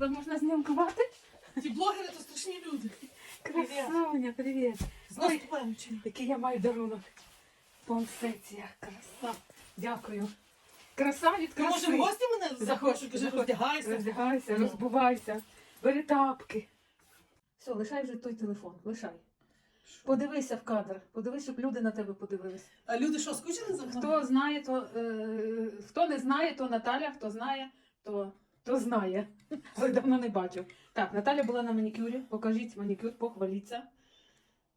Тебе можна знімкувати? Ті блогери то страшні люди. Красуня, привіт. З наступаючим. Який я маю дарунок. Понсеція, краса. Дякую. Краса від Ти може в гості мене захочеш, кажи, роздягайся. Роздягайся, Ну. розбувайся, бери тапки. Все, лишай вже той телефон, лишай. Подивися в кадр, подивись, щоб люди на тебе подивились. А люди що, скучили за мною? Хто знає, то е, хто не знає, то Наталя, хто знає, то, то знає. Але давно не бачив. Так, Наталя була на манікюрі. Покажіть манікюр, похваліться.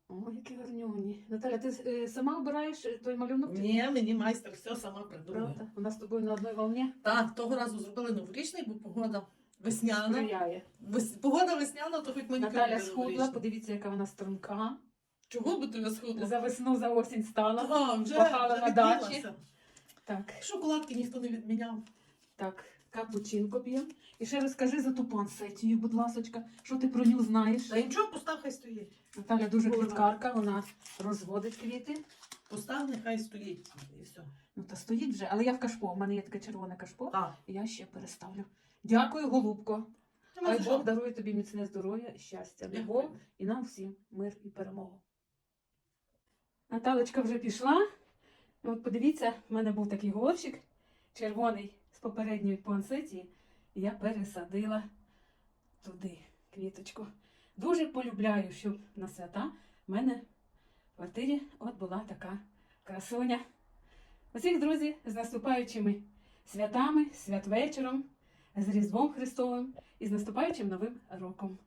О, які гарнюні. Наталя, ти е, сама обираєш е, той малюнок? Ні, мені майстер все сама придумала. Правда? У нас з тобою на одній волні Так, того разу зробили новорічний, бо погода весняна. сприяє. Вес- Погода весняна, то хоч манікюр Наталя буде схудла, новорічний. подивіться, яка вона струнка. Чого би ти схудла? За весну, за осінь стала. Ага, вже, Пахала вже на дачі. Так, Шоколадки ніхто не відміняв. Так, капучинко п'ємо. І ще розкажи за ту пансетію, будь ласочка, що ти про нього знаєш. Та нічого, постав, хай стоїть. Наталя дуже Боже. квіткарка, вона розводить квіти. Постав, нехай стоїть. І все. Ну та стоїть вже, але я в кашпо. У мене є таке червоне кашпо, Так. і я ще переставлю. Дякую, голубко. Хай Бог дарує тобі міцне здоров'я, і щастя, любов і нам всім мир і перемогу. Наталочка вже пішла. От подивіться, в мене був такий горщик червоний з попередньої панситі, і я пересадила туди квіточку. Дуже полюбляю, щоб на свята в мене в квартирі от була така красуня. Усіх, друзі, з наступаючими святами, святвечором, з Різдвом Христовим і з наступаючим Новим роком.